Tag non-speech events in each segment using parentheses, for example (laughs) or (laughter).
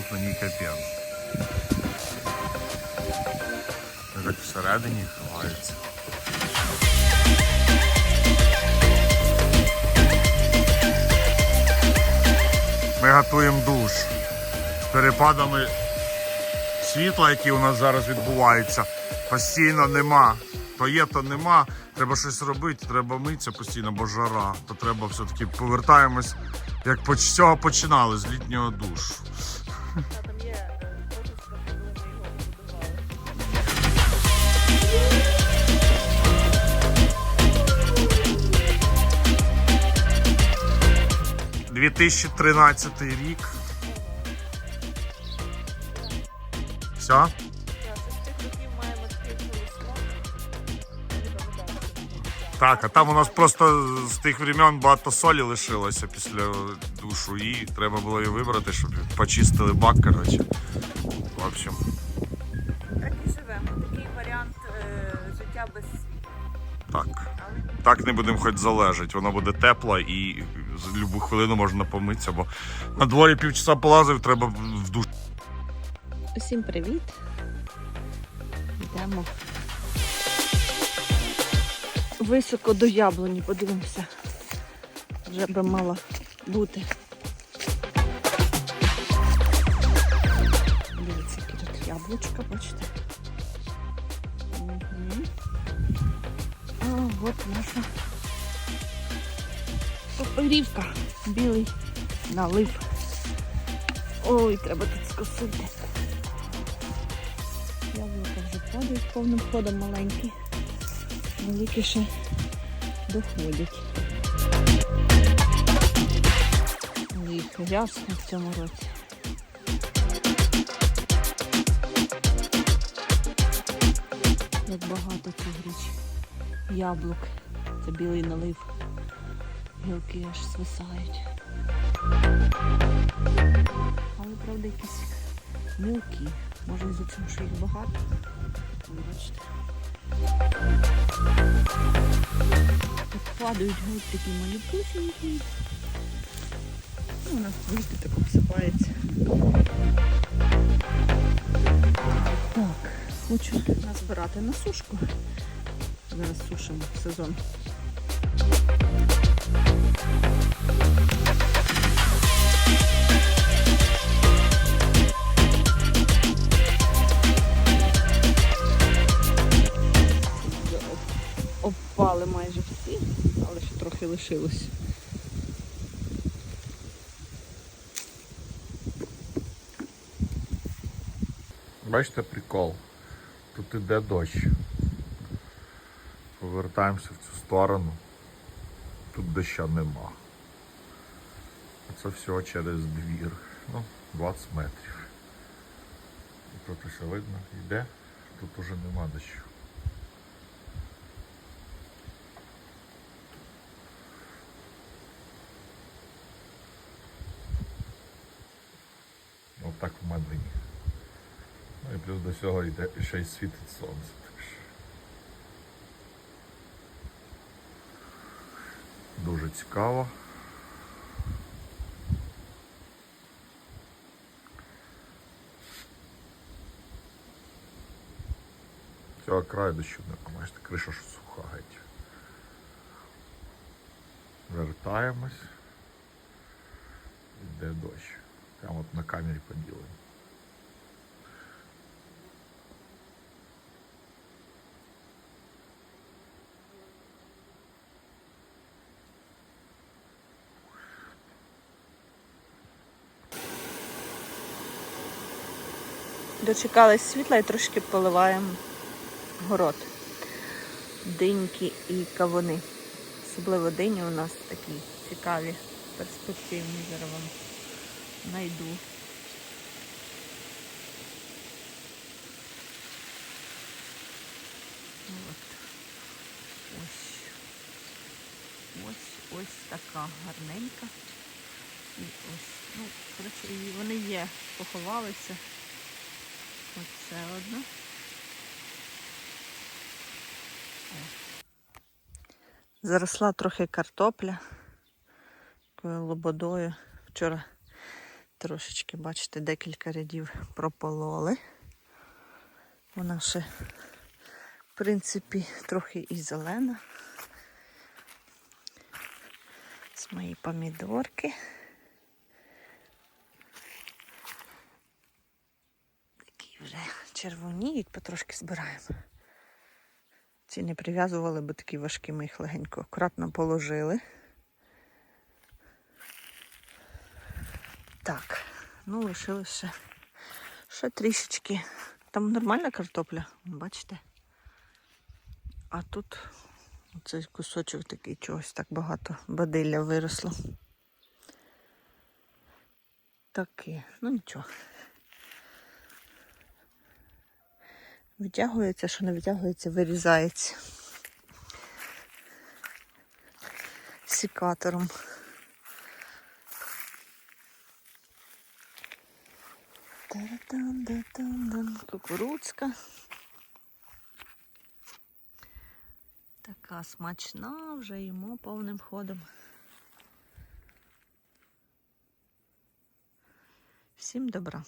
Яблук на ній капець. Так всередині ховається. Ми готуємо душ з перепадами світла, які у нас зараз відбуваються, постійно нема. То є, то нема. Треба щось робити, треба митися постійно, бо жара. То треба все-таки повертаємось, як з цього починали, з літнього душу. Там є з коли ми його побудували. 2013 рік. Все? Так, а там у нас просто з тих времен багато солі лишилося після душу, і треба було її вибрати, щоб почистили бак, коротше. В общем, Так і живемо. Такий варіант е, життя без світла. так. Але Так не будемо хоч залежати. Воно буде тепло і з любу хвилину можна помитися, бо на дворі півчаса полазив, треба в душ. Усім привіт. Йдемо високо до яблуні, подивимося. Вже би мало бути. Дивіться, які тут яблучка, бачите. Угу. А от наша поперівка. Білий налив. Ой, треба тут скосити. Яблука вже падають повним ходом маленькі. Великі ще доходять. Їх рясно в цьому році. Як багато цьогоріч яблук. Це білий налив. Гілки аж свисають. Але правда якісь мілкі. Може із-за цього, що їх багато. Бачите. Падають геть такі малюпусінькі. Ну, у нас вийти так обсипається. Так, хочу назбирати на сушку. Зараз сушимо сезон. Вже оп- майже всі, але ще трохи лишилось. Бачите прикол? Тут іде дощ. Повертаємося в цю сторону. Тут доща нема. Це все через двір. Ну, 20 метрів. Тут все видно, йде, тут уже нема дощу. Отак в Мадині. Ну і плюс до цього йде ще й світить сонце. Дуже цікаво. Цього краю дощу нема, бачите, криша ж суха геть. Вертаємось. Іде дощ. Прямо от на камері поділимо. Дочекались світла і трошки поливаємо город. Диньки і кавуни. Особливо дині у нас такі цікаві, перспективні. Зараз вам знайду. От. Ось. Ось така гарненька. І ось, ну, вони є, поховалися. Оце одна. Заросла трохи картопля такою лободою. Вчора трошечки, бачите, декілька рядів пропололи. Вона ще, в принципі, трохи і зелена. З мої помідорки. Такі вже червоніють, потрошки збираємо. Ці не прив'язували, бо такі важкі ми їх легенько акуратно положили. Так, ну лишилось ще, ще трішечки. Там нормальна картопля, бачите? А тут оцей кусочок такий чогось так багато бадилля виросло. Таке, ну нічого. Витягується, що не витягується, вирізається. Сікатором. Кукурудзка. Така смачна, вже їмо повним ходом. Всім добра.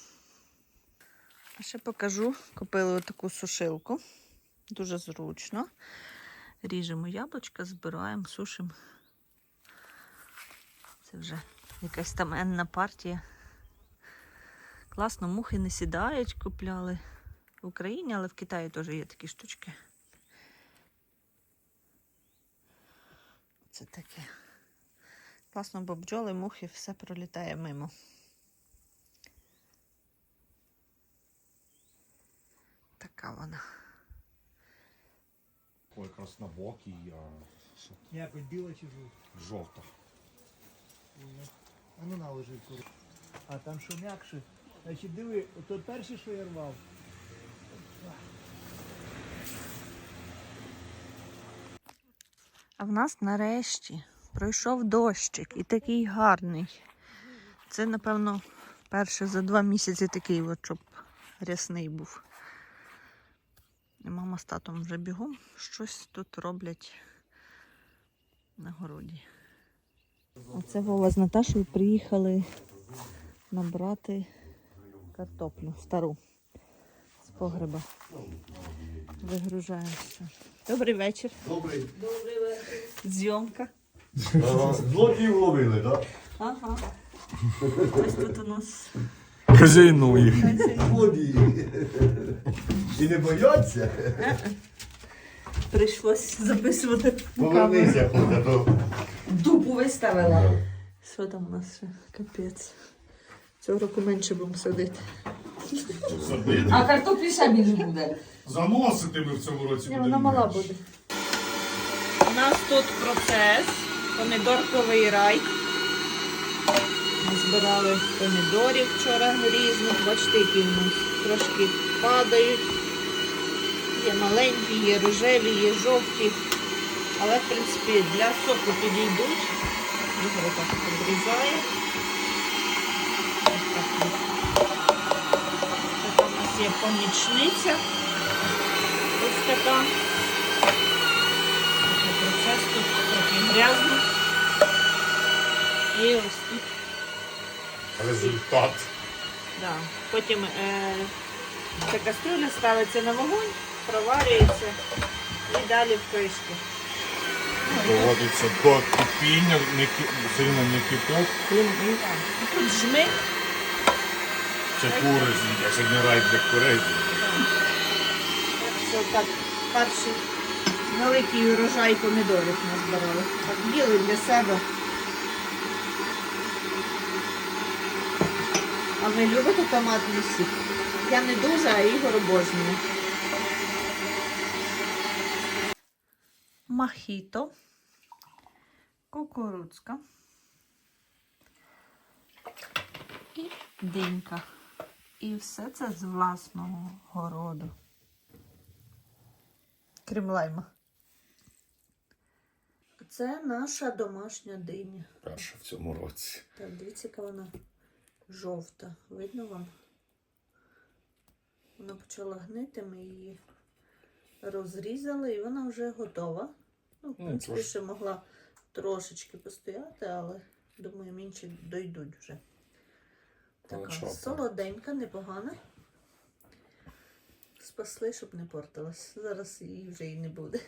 А ще покажу, купили таку сушилку. Дуже зручно. Ріжемо яблучка, збираємо, сушимо. Це вже якась там енна партія. Класно, мухи не сідають, купляли в Україні, але в Китаї теж є такі штучки. Це таке. Класно, бо бджоли, мухи, все пролітає мимо. Така вона. Ой, краснобокий, а що Як от біла чи жовта? жовта. А ну наложи куру. А там що м'якше. Значить, диви, ото перше, що я рвав. А в нас нарешті пройшов дощик і такий гарний. Це, напевно, перше за два місяці такий, от, щоб рясний був. І мама з татом вже бігом щось тут роблять на городі. Оце Вова з Наташою приїхали набрати картоплю стару з погреба. Вигружаємося. Добрий вечір. Добрий. вечір. Зйомка. Злодіїв ловили, так? Ага. (laughs) Ось тут у нас Хазяйнує. Злодії. І не бояться? прийшлось записувати. Повернися, куди то. Дупу виставила. Що там у нас ще? Капець. Цього року менше будемо садити. А картоплі ще більше буде. Заносити ми в цьому році Ні, вона мала буде. У нас тут процес. Помідорковий рай. Збирали помідорів вчора різних. Бачите, які вони трошки падають. Є маленькі, є рожеві, є жовті. Але, в принципі, для соку підійдуть. Ігор так підрізає. Так у нас є помічниця. Ось така. Процес тут трохи грязно. І ось тут. Результат. Да. Потім е, ця кастрюля ставиться на вогонь проварюється і далі в кришку. Доводиться до кипіння, не ки- сильно не кипок. Тут жмих. Це кури з'їдять, сьогодні рай для курей. Так що так, перший великий урожай помідорів назбирали. Так, їли для себе. Ви любите томатний сік? Я не дуже, а Ігор обожнює. Махіто, кукурудзка і динька. І все це з власного городу. Крім лайма. Це наша домашня диня. Перша в цьому році. Так, дивіться, яка вона жовта. Видно вам? Вона почала гнити, ми її розрізали і вона вже готова. Ну, в Ну, принципі, ще могла трошечки постояти, але думаю, інші дойдуть вже. Така солоденька, непогана. Спасли, щоб не портилась. Зараз її вже і не буде.